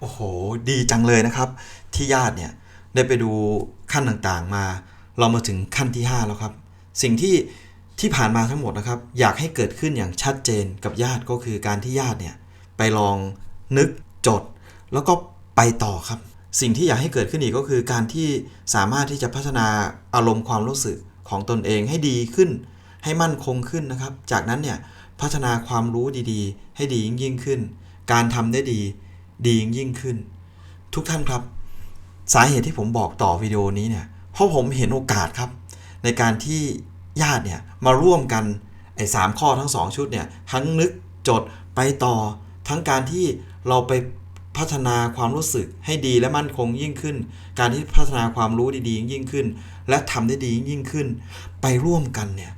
โอ้โห ดีจังเลยนะครับ ที่ญาติเนี่ยได้ไปดูขั้นต่างๆมา เรามาถึงขั้นที่ 5 แล้วครับ สิ่งที่ที่ผ่านมาทั้งหมดนะครับ อยากให้เกิดขึ้นอย่างชัดเจนกับญาติก็คือการที่ญาติเนี่ยไปลองนึกจด แล้วก็ไปต่อครับ สิ่งที่อยากให้เกิดขึ้นอีกก็คือการที่สามารถที่จะพัฒนาอารมณ์ความรู้สึกของตนเองให้ดีขึ้น ให้มั่นคงขึ้นนะครับ จากนั้นเนี่ยพัฒนาความรู้ดีๆ ให้ดียิ่งยิ่งขึ้น การทำได้ดี ดียิ่งยิ่งขึ้น ทุกท่านครับ สาเหตุที่ผมบอกต่อวิดีโอนี้เนี่ยเพราะผมเห็นโอกาสครับ ในการที่ญาติเนี่ยมาร่วมกันไอ้สามข้อทั้งสองชุดเนี่ยทั้งนึกจดไปต่อ ทั้งการที่เราไปพัฒนาความรู้สึกให้ดีและมั่นคงยิ่งขึ้น การที่พัฒนาความรู้ดีๆ ยิ่งขึ้น และทำได้ดียิ่งขึ้น ไปร่วมกันเนี่ย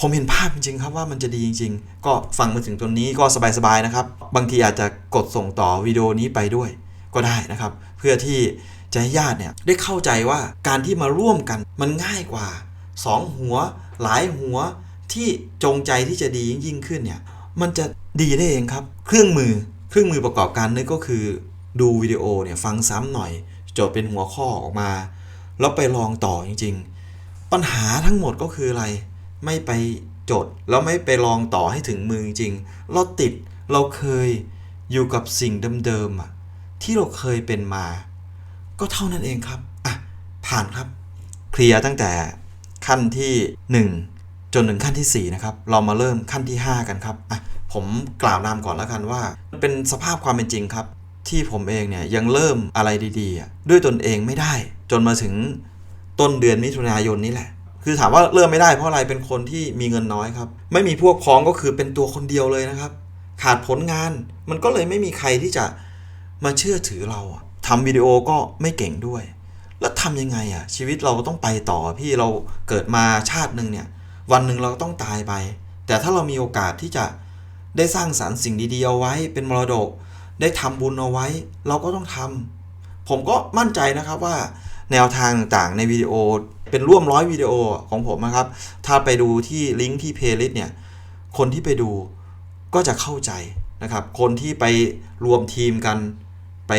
ผมเห็นภาพจริงๆครับว่ามันจะดีจริง ๆ ก็ฟังมาถึงตรงนี้ก็สบายๆนะครับ บางทีอาจจะกดส่งต่อวิดีโอนี้ไปด้วยก็ได้นะครับ เพื่อที่จะให้ญาติเนี่ยได้เข้าใจว่าการที่มาร่วมกันมันง่ายกว่าสองหัวหลายหัวที่จงใจที่จะดียิ่งขึ้นเนี่ยมันจะดีได้เองครับ เครื่องมือเครื่องมือประกอบการนึกก็คือ ดูวิดีโอเนี่ยฟังซ้ำหน่อยจทย์เป็นหัวข้อออกมา แล้วไปลองต่อจริง ๆ ปัญหาทั้งหมดก็คืออะไร ไม่ไปจด แล้วไม่ไปลองต่อให้ถึงมือจริง เราติดเราเคยอยู่กับสิ่งเดิมๆอะที่เราเคยเป็นมา ก็เท่านั้นเองครับอะผ่านครับเคลียร์ตั้งแต่ขั้นที่ 1 จนถึงขั้นที่ 4 นะครับ เรามาเริ่มขั้นที่ 5 กันครับอะผมกล่าวนามก่อนแล้วกันว่า เป็นสภาพความเป็นจริงครับ ที่ผมเองเนี่ยยังเริ่มอะไรดีๆ ด้วยตนเองไม่ได้ จนมาถึงต้นเดือนมิถุนายนนี้แหละ คือถามว่าเริ่มไม่ได้เพราะอะไรเป็นคนที่มีเงินน้อยครับ ไม่มีพวกพ้องก็คือเป็นตัวคนเดียวเลยนะครับ ขาดผลงาน มันก็เลยไม่มีใครที่จะมาเชื่อถือเราอะทำวิดีโอก็ไม่เก่งด้วย แล้วทำยังไงอะ ชีวิตเราต้องไปต่อพี่เราเกิดมาชาติหนึ่งเนี่ย วันหนึ่งเราต้องตายไป แต่ถ้าเรามีโอกาสที่จะได้สร้างสารรค์สิ่งดีๆเอาไว้ เป็นมรดก ได้ทำบุญเอาไว้ เราก็ต้องทำผมก็มั่นใจนะครับว่า แนวทางต่างๆ ในวิดีโอเป็นร่วมร้อยวิดีโอของผมนะครับ ถ้าไปดูที่ลิงก์ที่เพลย์ลิสต์เนี่ย คนที่ไปดูก็จะเข้าใจนะครับ คนที่ไปรวมทีมกัน ไป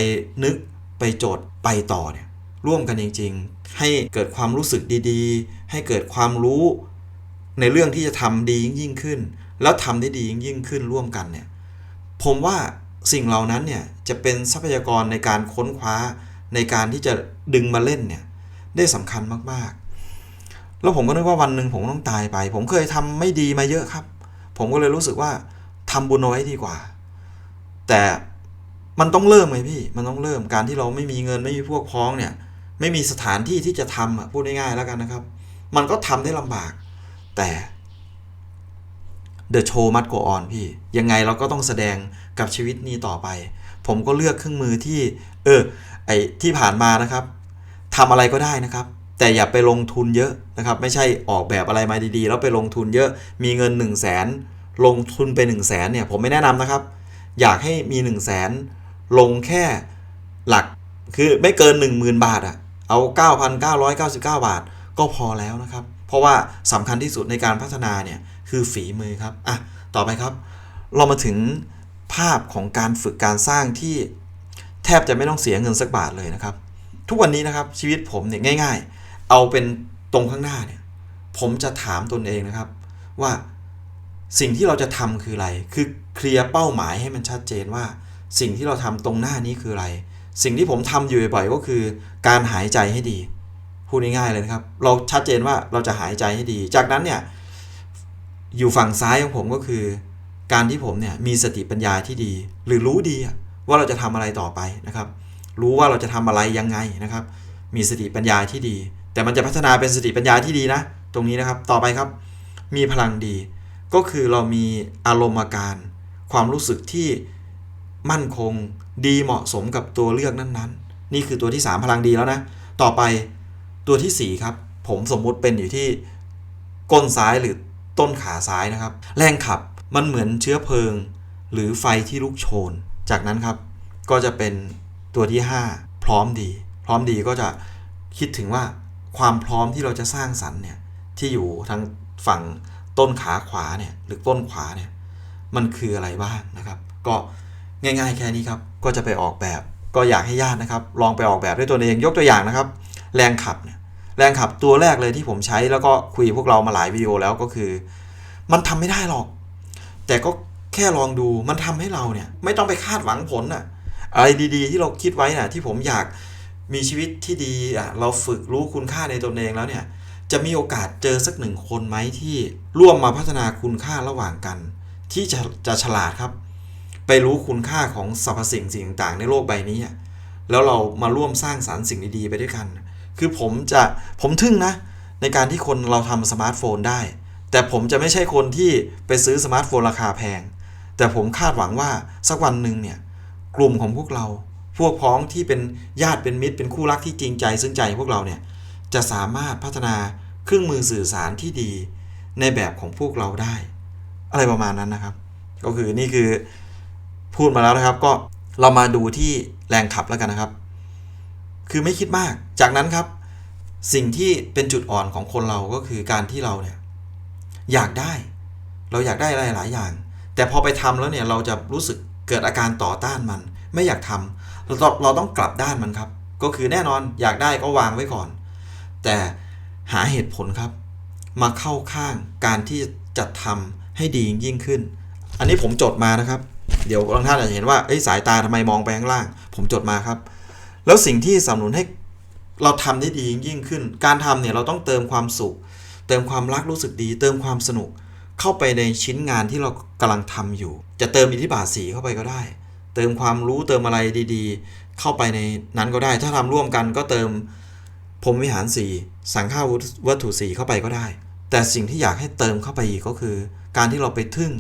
นึกไปโจทย์ไปต่อเนี่ยร่วมกันจริง ๆ ให้เกิดความรู้สึกดีๆ ให้เกิดความรู้ในเรื่องที่จะทำดียิ่งขึ้น แล้วทำได้ดียิ่งขึ้นร่วมกันเนี่ยผมว่าสิ่งเหล่านั้นเนี่ยจะเป็นทรัพยากรในการค้นคว้า ในการที่จะดึงมาเล่นเนี่ยได้สำคัญมากๆ แล้วผมก็นึกว่าวันหนึ่งผมต้องตายไป ผมเคยทำไม่ดีมาเยอะครับ ผมก็เลยรู้สึกว่าทำบุญเอาไว้ดีกว่า แต่มันต้องเริ่มไงพี่ มันต้องเริ่มการที่เราไม่มีเงินไม่มีพวกพ้องเนี่ย ไม่มีสถานที่ที่จะทำอะพูดง่ายๆแล้วกันนะครับ มันก็ทำได้ลำบาก แต่ The show must go on พี่ ยังไงเราก็ต้องแสดงกับชีวิตนี้ต่อไป ผมก็เลือกเครื่องมือที่ เออไอที่ผ่านมานะครับทำอะไรก็ได้นะครับ แต่อย่าไปลงทุนเยอะนะครับ ไม่ใช่ออกแบบอะไรมาดีๆ แล้วไปลงทุนเยอะมีเงิน 1 0 0 0 0แสนลงทุนไป 1 0 0 0 0แสนเนี่ยผมไม่แนะนำนะครับ อยากให้มี 1 0 0 0 0แสนลงแค่หลักคือไม่เกิน 10,000 บาทอะเอา 9,999 บาท ก็พอแล้วนะครับ เพราะว่าสำคัญที่สุดในการพัฒนาเนี่ยคือฝีมือครับอะต่อไปครับ เรามาถึงภาพของการฝึกการสร้างที่ แทบจะไม่ต้องเสียเงินสักบาทเลยนะครับ ทุกวันนี้นะครับชีวิตผมเนี่ยง่าย ๆ เอาเป็นตรงข้างหน้าเนี่ยผมจะถามตนเองนะครับ ว่าสิ่งที่เราจะทำคืออะไร คือเคลียร์เป้าหมายให้มันชัดเจนว่า สิ่งที่เราทำตรงหน้านี้คืออะไร สิ่งที่ผมทำอยู่บ่อยๆก็คือ การหายใจให้ดีพูดง่ายๆเลยนะครับ เราชัดเจนว่าเราจะหายใจให้ดี จากนั้นเนี่ยอยู่ฝั่งซ้ายของผมก็คือ การที่ผมเนี่ยมีสติปัญญาที่ดี หรือรู้ดีอะ ว่าเราจะทำอะไรต่อไปนะครับ รู้ว่าเราจะทำอะไรยังไงนะครับ มีสติปัญญาที่ดี แต่มันจะพัฒนาเป็นสติปัญญาที่ดีนะ ตรงนี้นะครับ ต่อไปครับ มีพลังดี ก็คือเรามีอารมณ์อาการ ความรู้สึกที่มั่นคงดีเหมาะสมกับตัวเลือกนั้นๆ นี่คือตัวที่ 3 พลังดีแล้วนะ ต่อไปตัวทีสี่4 ครับ ผมสมมุติเป็นอยู่ที่ก้นซ้ายหรือต้นขาซ้ายนะครับ แรงขับมันเหมือนเชื้อเพลิง หรือไฟที่ลุกโชน จากนั้นครับ ก็จะเป็นตัวที่ 5 พร้อมดี พร้อมดีก็จะคิดถึงว่าความพร้อมที่เราจะสร้างสรรค์เนี่ยที่อยู่ทางฝั่งต้นขาขวาเนี่ยหรือต้นขวาเนี่ยมันคืออะไรบ้างนะครับ ก็ง่ายๆแค่นี้ครับก็จะไปออกแบบ ก็อยากให้ญาตินะครับ ลองไปออกแบบด้วยตัวเองยกตัวอย่างนะครับ แรงขับเนี่ยแรงขับตัวแรกเลยที่ผมใช้แล้วก็คุยพวกเรามาหลายวิดีโอแล้วก็คือ มันทำไม่ได้หรอก แต่ก็แค่ลองดูมันทำให้เราเนี่ยไม่ต้องไปคาดหวังผลน่ะ อะไรดีๆ ที่เราคิดไว้น่ะที่ผมอยากมีชีวิตที่ดีอะเราฝึกรู้คุณค่าในตนเองแล้วเนี่ยจะมีโอกาสเจอสักหนึ่งคนไหมที่ร่วมมาพัฒนาคุณค่าระหว่างกัน ที่จะจะฉลาดครับ ไปรู้คุณค่าของสรรพสิ่งสิ่งต่างในโลกใบนี้ แล้วเรามาร่วมสร้างสารรค์สิ่งดีๆไปด้วยกัน คือผมจะผมทึ่งนะ ในการที่คนเราทำสมาร์ทโฟนได้ แต่ผมจะไม่ใช่คนที่ไปซื้อสมาร์ทโฟนราคาแพง แต่ผมคาดหวังว่าสักวันหนึ่งเนี่ย กลุ่มของพวกเรา พวกพ้องที่เป็นญาติเป็นมิตร เป็นคู่รักที่จริงใจซึ่งใจพวกเราเนี่ยจะสามารถพัฒนาเครื่องมือสื่อสารที่ดีในแบบของพวกเราได้ อะไรประมาณนั้นนะครับ ก็คือนี่คือพูดมาแล้วนะครับ ก็เรามาดูที่แรงขับแล้วกันนะครับ คือไม่คิดมาก จากนั้นครับ สิ่งที่เป็นจุดอ่อนของคนเราก็คือการที่เราเนี่ยอยากได้ เราอยากได้อะไรหลายอย่าง แต่พอไปทำแล้วเนี่ยเราจะรู้สึก เกิดอาการต่อต้านมัน ไม่อยากทำเราต้องเราต้องกลับด้านมันครับ ก็คือแน่นอนอยากได้ก็วางไว้ก่อน แต่หาเหตุผลครับ มาเข้าข้างการที่จะทำให้ดียิ่งขึ้น อันนี้ผมจดมานะครับ เดี๋ยวบางท่านอาจจะเห็นว่าสายตาทำไมมองไปข้างล่าง ผมจดมาครับ แล้วสิ่งที่สนับสนุนให้เราทำได้ดียิ่งขึ้น การทำเนี่ยเราต้องเติมความสุข เติมความรักรู้สึกดี เติมความสนุก เข้าไปในชิ้นงานที่เรากำลังทำอยู่ จะเติมอิทธิบาทสีเข้าไปก็ได้ เติมความรู้เติมอะไรดีๆ เข้าไปในนั้นก็ได้ ถ้าทำร่วมกันก็เติมพรมวิหารสีสังฆาวัตถุสีเข้าไปก็ได้ แต่สิ่งที่อยากให้เติมเข้าไปอีกก็คือ การที่เราไปทึ่ง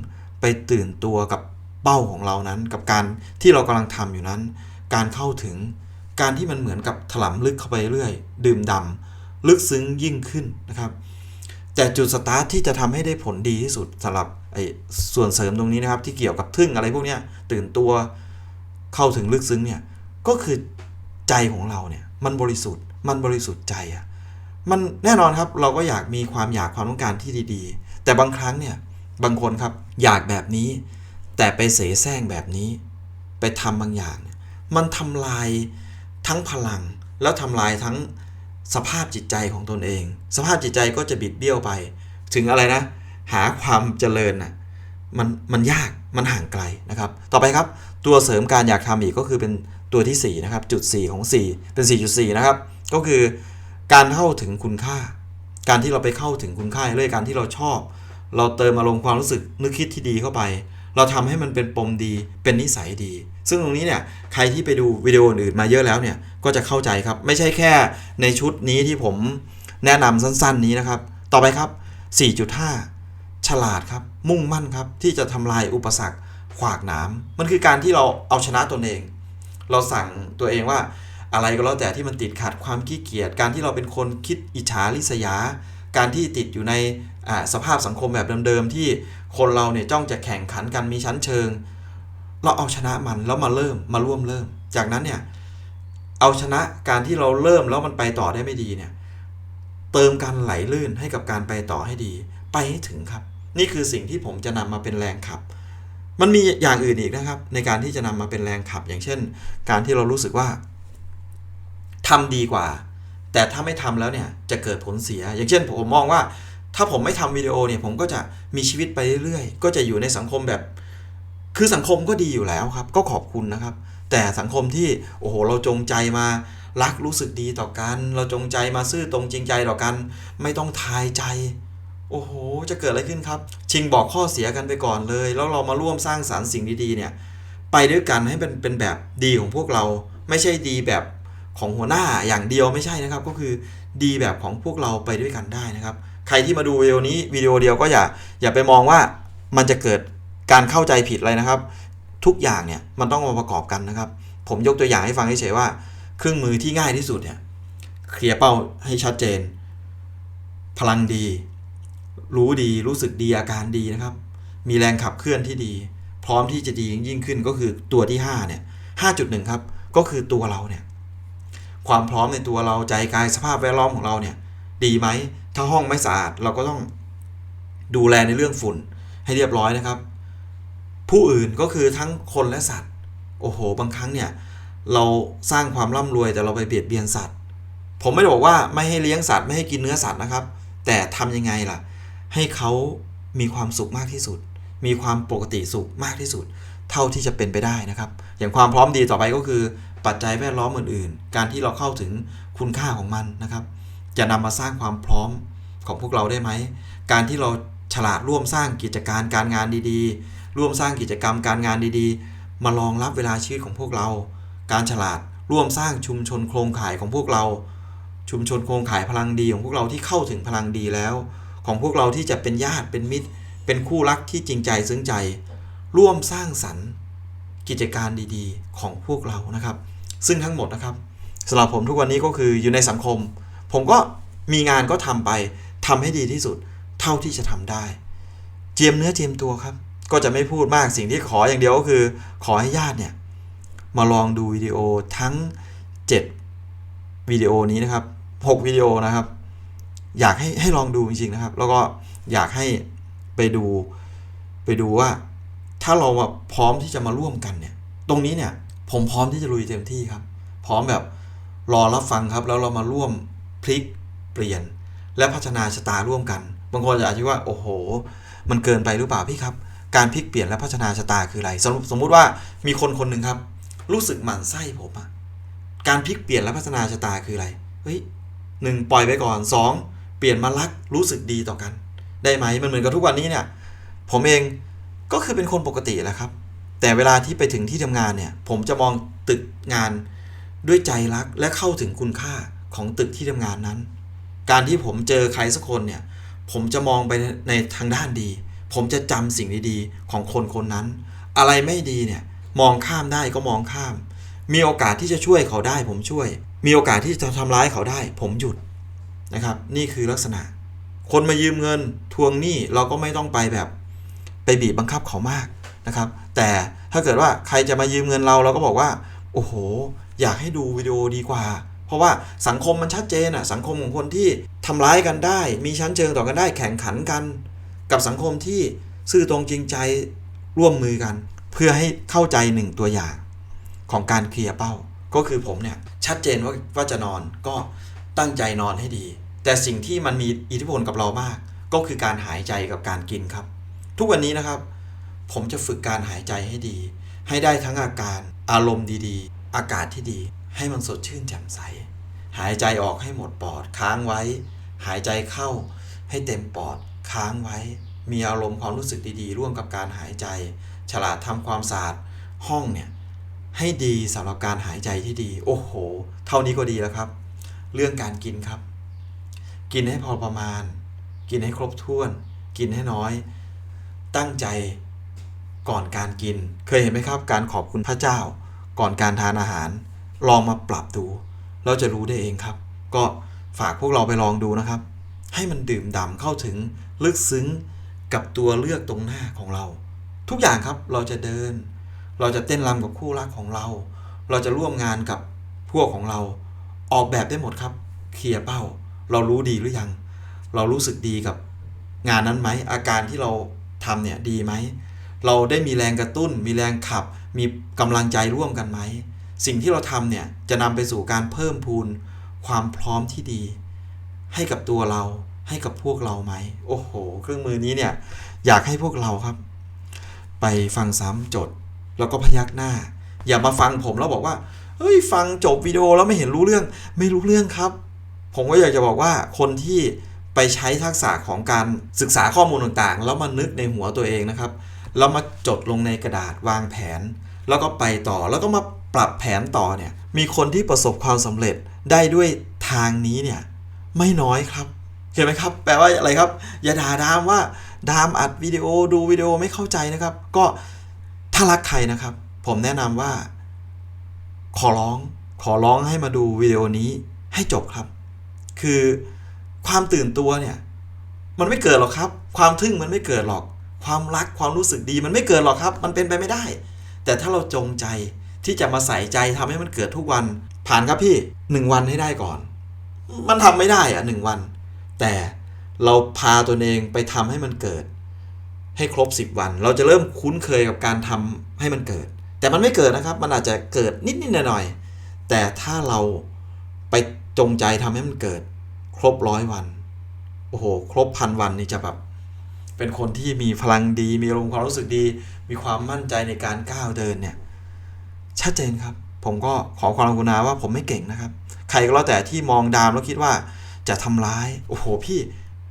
ไปตื่นตัวกับเป้าของเรานั้น กับการที่เรากำลังทำอยู่นั้น การเข้าถึงการที่มันเหมือนกับถลำลึกเข้าไปเรื่อย ดื่มดำลึกซึ้งยิ่งขึ้นนะครับ แต่จุดสตาร์ทที่จะทำให้ได้ผลดีที่สุดสำหรับไอ้ส่วนเสริมตรงนี้นะครับ ที่เกี่ยวกับทึ่งอะไรพวกเนี้ยตื่นตัวเข้าถึงลึกซึ้งเนี่ยก็คือใจของเราเนี่ยมันบริสุทธิ์ มันบริสุทธิ์ใจอะมันแน่นอนครับเราก็อยากมีความอยากความต้องการที่ดีๆ แต่บางครั้งเนี่ยบางคนครับอยากแบบนี้ แต่ไปเสแสร้งแบบนี้ ไปทำบางอย่าง มันทำลายทั้งพลังแล้วทำลายทั้ง สภาพจิตใจของตนเอง สภาพจิตใจก็จะบิดเบี้ยวไป ถึงอะไรนะ หาความเจริญน่ะมันมันยากมันห่างไกลนะครับ ต่อไปครับ ตัวเสริมการอยากทำอีกก็คือเป็นตัวที่ 4 นะครับ จุด 4 ของ 4 เป็น 4.4 นะครับ ก็คือการเข้าถึงคุณค่า การที่เราไปเข้าถึงคุณค่าเรื่อยการที่เราชอบ เราเติมอารมณ์ความรู้สึกนึกคิดที่ดีเข้าไป เราทำให้มันเป็นปมดีเป็นนิสัยดี ซึ่งตรงนี้เนี่ยใครที่ไปดูวิดีโออื่นมาเยอะแล้วเนี่ยก็จะเข้าใจครับไม่ใช่แค่ในชุดนี้ที่ผมแนะนำสั้นๆนี้นะครับ ต่อไปครับ 4.5 ฉลาดครับ มุ่งมั่นครับที่จะทำลายอุปสรรคขวากหนามมันคือการที่เราเอาชนะตนเอง เราสั่งตัวเองว่าอะไรก็แล้วแต่ที่มันติดขัดความขี้เกียจการที่เราเป็นคนคิดอิจฉาริษยา การที่ติดอยู่ในสภาพสังคมแบบเดิมๆที่คนเราเนี่ยจ้องจะแข่งขันกันมีชั้นเชิง เราเอาชนะมันแล้วมาเริ่มมาร่วมเริ่ม จากนั้นเนี่ยเอาชนะการที่เราเริ่มแล้วมันไปต่อได้ไม่ดีเนี่ยเติมการไหลลื่นให้กับการไปต่อให้ดี ไปให้ถึงครับ นี่คือสิ่งที่ผมจะนำมาเป็นแรงขับ มันมีอย่างอื่นอีกนะครับ ในการที่จะนำมาเป็นแรงขับ อย่างเช่น การที่เรารู้สึกว่าทำดีกว่า แต่ถ้าไม่ทำแล้วเนี่ยจะเกิดผลเสีย อย่างเช่น ผมมองว่า ถ้าผมไม่ทำวิดีโอเนี่ยผมก็จะมีชีวิตไปเรื่อยๆก็จะอยู่ในสังคมแบบ คือสังคมก็ดีอยู่แล้วครับ ก็ขอบคุณนะครับ แต่สังคมที่โอ้โหเราจงใจมารักรู้สึกดีต่อกัน เราจงใจมาซื่อตรงจริงใจต่อกัน ไม่ต้องทายใจ โอ้โห จะเกิดอะไรขึ้นครับ ชิงบอกข้อเสียกันไปก่อนเลย แล้วเรามาร่วมสร้างสารรค์สิ่งดีๆเนี่ย ไปด้วยกันให้เป็นเป็นแบบดีของพวกเรา ไม่ใช่ดีแบบของหัวหน้าอย่างเดียวไม่ใช่นะครับ ก็คือดีแบบของพวกเราไปด้วยกันได้นะครับ ใครที่มาดูวิดีโอนี้วิดีโอเดียวก็อย่าอย่าไปมองว่ามันจะเกิด การเข้าใจผิดอะไรนะครับ ทุกอย่างเนี่ยมันต้องมาประกอบกันนะครับ ผมยกตัวอย่างให้ฟังเฉยๆว่า เครื่องมือที่ง่ายที่สุดเนี่ยเคลียร์เป้าให้ชัดเจน พลังดี รู้ดีรู้สึกดีอาการดีนะครับ มีแรงขับเคลื่อนที่ดี พร้อมที่จะดียิ่งขึ้นก็คือตัวที่5เนี่ย5.1 ครับ ก็คือตัวเราเนี่ยความพร้อมในตัวเราใจกายสภาพแวดล้อมของเราเนี่ย ดีไหมถ้าห้องไม่สะอาดเราก็ต้องดูแลในเรื่องฝุ่นให้เรียบร้อยนะครับ ผู้อื่นก็คือทั้งคนและสัตว์ โอ้โห บางครั้งเนี่ยเราสร้างความร่ำรวยแต่เราไปเบียดเบียนสัตว์ ผมไม่ได้บอกว่าไม่ให้เลี้ยงสัตว์ไม่ให้กินเนื้อสัตว์นะครับ แต่ทำยังไงล่ะ ให้เขามีความสุขมากที่สุด มีความปกติสุขมากที่สุด เท่าที่จะเป็นไปได้นะครับ อย่างความพร้อมดีต่อไปก็คือ ปัจจัยแวดล้อมอื่นๆ การที่เราเข้าถึงคุณค่าของมันนะครับ จะนำมาสร้างความพร้อมของพวกเราได้ไหม การที่เราฉลาดร่วมสร้างกิจการการงานดีๆ ร่วมสร้างกิจกรรมการงานดีๆ มารองรับเวลาชีวิตของพวกเรา การฉลาดร่วมสร้างชุมชนโครงข่ายของพวกเรา ชุมชนโครงข่ายพลังดีของพวกเราที่เข้าถึงพลังดีแล้ว ของพวกเราที่จะเป็นญาติเป็นมิตร เป็นคู่รักที่จริงใจซึ้งใจ ร่วมสร้างสรรค์ กิจการดีๆ ของพวกเรานะครับ ซึ่งทั้งหมดนะครับสำหรับผมทุกวันนี้ก็คืออยู่ในสังคม ผมก็มีงานก็ทำไปทำให้ดีที่สุด เท่าที่จะทำได้ เจียมเนื้อเจียมตัวครับ ก็จะไม่พูดมากสิ่งที่ขออย่างเดียวก็คือ ขอให้ญาติเนี่ยมาลองดูวิดีโอทั้ง 7วิดีโอนี้นะครับ 6วิดีโอนะครับ อยากให้ให้ลองดูจริงๆนะครับ แล้วก็อยากให้ไปดูไปดูว่า ถ้าเราพร้อมที่จะมาร่วมกันเนี่ย ตรงนี้เนี่ยผมพร้อมที่จะลุยเต็มที่ครับ พร้อมแบบรอรับฟังครับ แล้วเรามาร่วมพลิกเปลี่ยน และพัฒนาชะตาร่วมกัน บางคนอาจจะคิดว่า โอ้โห มันเกินไปหรือเปล่าพี่ครับ การพลิกเปลี่ยนและพัฒนาชะตาคืออะไรสมมติสมมุติว่ามีคนคนหนึ่งครับ รู้สึกหมั่นไส้ผมอะการพลิกเปลี่ยนและพัฒนาชะตาคืออะไรเฮ้ยหนึ่งปล่อยไปก่อนสองเปลี่ยนมารักรู้สึกดีต่อกัน ได้ไหมมันเหมือนกับทุกวันนี้เนี่ย ผมเองก็คือเป็นคนปกติแหละครับ แต่เวลาที่ไปถึงที่ทำงานเนี่ย ผมจะมองตึกงานด้วยใจรักและเข้าถึงคุณค่าของตึกที่ทำงานนั้น การที่ผมเจอใครสักคนเนี่ย ผมจะมองไปในทางด้านดี ผมจะจำสิ่งดีๆ ของคนคนนั้น อะไรไม่ดีเนี่ยมองข้ามได้ก็มองข้าม มีโอกาสที่จะช่วยเขาได้ ผมช่วย มีโอกาสที่จะทำร้ายเขาได้ ผมหยุดนะครับ นี่คือลักษณะ คนมายืมเงินทวงหนี้เราก็ไม่ต้องไปแบบ ไปบีบบังคับเขามากนะครับ แต่ถ้าเกิดว่าใครจะมายืมเงินเราเราก็บอกว่า โอ้โห อยากให้ดูวิดีโอดีกว่า เพราะว่าสังคมมันชัดเจนอะสังคมของคนที่ทำร้ายกันได้ มีชั้นเชิงต่อกันได้แข่งขันกัน กับสังคมที่ซื่อตรงจริงใจร่วมมือกัน เพื่อให้เข้าใจหนึ่งตัวอย่างของการเคลียร์เป้า ก็คือผมเนี่ยชัดเจนว่าว่าจะนอนก็ตั้งใจนอนให้ดี แต่สิ่งที่มันมีอิทธิพลกับเรามาก ก็คือการหายใจกับการกินครับ ทุกวันนี้นะครับ ผมจะฝึกการหายใจให้ดี ให้ได้ทั้งอาการอารมณ์ดีๆ อากาศที่ดี ให้มันสดชื่นแจ่มใส หายใจออกให้หมดปอดค้างไว้ หายใจเข้าให้เต็มปอด ค้างไว้ มีอารมณ์ความรู้สึกดีๆ ร่วมกับการหายใจ ฉลาดทำความสะอาดห้องเนี่ยให้ดีสำหรับการหายใจที่ดี โอ้โห เท่านี้ก็ดีแล้วครับ เรื่องการกินครับ กินให้พอประมาณ กินให้ครบถ้วน กินให้น้อย ตั้งใจก่อนการกิน เคยเห็นไหมครับ การขอบคุณพระเจ้า ก่อนการทานอาหาร ลองมาปรับดู เราจะรู้ได้เองครับ ก็ฝากพวกเราไปลองดูนะครับ ให้มันดื่มด่ำเข้าถึงลึกซึ้งกับตัวเลือกตรงหน้าของเรา ทุกอย่างครับเราจะเดิน เราจะเต้นรำกับคู่รักของเรา เราจะร่วมงานกับพวกของเรา ออกแบบได้หมดครับเคลียร์เป้า เรารู้ดีหรือยัง เรารู้สึกดีกับงานนั้นไหมอาการที่เราทำเนี่ยดีไหมเราได้มีแรงกระตุ้น มีแรงขับ มีกำลังใจร่วมกันไหม สิ่งที่เราทำเนี่ยจะนำไปสู่การเพิ่มพูนความพร้อมที่ดี ให้กับตัวเรา ให้กับพวกเราไหม โอ้โห เครื่องมือนี้เนี่ย อยากให้พวกเราครับ ไปฟังซ้ำจด แล้วก็พยักหน้า อย่ามาฟังผมแล้วบอกว่าเฮ้ยฟังจบวิดีโอแล้วไม่เห็นรู้เรื่อง ไม่รู้เรื่องครับ ผมก็อยากจะบอกว่าคนที่ไปใช้ทักษะของการศึกษาข้อมูลต่างๆ แล้วมานึกในหัวตัวเองนะครับ แล้วมาจดลงในกระดาษวางแผน แล้วก็ไปต่อแล้วก็มาปรับแผนต่อเนี่ย มีคนที่ประสบความสำเร็จได้ด้วยทางนี้เนี่ย ไม่น้อยครับ เห็นไหมครับ แปลว่าอะไรครับ อย่าด่าดามว่าดามอัดวิดีโอดูวิดีโอไม่เข้าใจนะครับ ก็ถ้ารักใครนะครับ ผมแนะนำว่า ขอร้องขอร้องให้มาดูวิดีโอนี้ให้จบครับ คือความตื่นตัวเนี่ย มันไม่เกิดหรอกครับ ความทึ่งมันไม่เกิดหรอก ความรักความรู้สึกดีมันไม่เกิดหรอกครับ มันเป็นไปไม่ได้ แต่ถ้าเราจงใจที่จะมาใส่ใจทำให้มันเกิดทุกวัน ผ่านครับพี่หนึ่งวันให้ได้ก่อน มันทำไม่ได้อะหนึ่งวัน แต่เราพาตัวเองไปทำให้มันเกิด ให้ครบ 10 วัน เราจะเริ่มคุ้นเคยกับการทำให้มันเกิด แต่มันไม่เกิดนะครับ มันอาจจะเกิดนิดนิดหน่อยหน่อยๆแต่ถ้าเราไปจงใจทำให้มันเกิด ครบร้อยวันโอ้โห ครบพันวันนี่จะแบบเป็นคนที่มีพลังดี มีอารมณ์ความรู้สึกดี มีความมั่นใจในการก้าวเดินเนี่ย ชัดเจนครับ ผมก็ขอความกรุณาว่าผมไม่เก่งนะครับ ใครก็แล้วแต่ที่มองดามแล้วคิดว่าจะทำร้าย โอ้โห พี่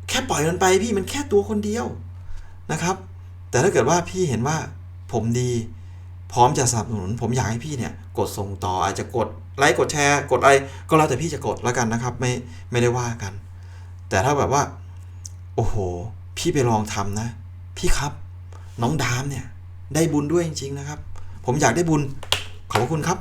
แค่ปล่อยมันไปพี่มันแค่ตัวคนเดียวนะครับ แต่ถ้าเกิดว่าพี่เห็นว่าผมดี พร้อมจะสนับสนุน ผมอยากให้พี่เนี่ย กดส่งต่ออาจจะกดไลค์กดแชร์ กดอะไรก็แล้วแต่พี่จะกดแล้วกันนะครับ ไม่ไม่ได้ว่ากัน แต่ถ้าแบบว่า โอ้โห พี่ไปลองทำนะ พี่ครับ น้องดามเนี่ย ได้บุญด้วยจริง ๆ นะครับ ผมอยากได้บุญขอบคุณครับ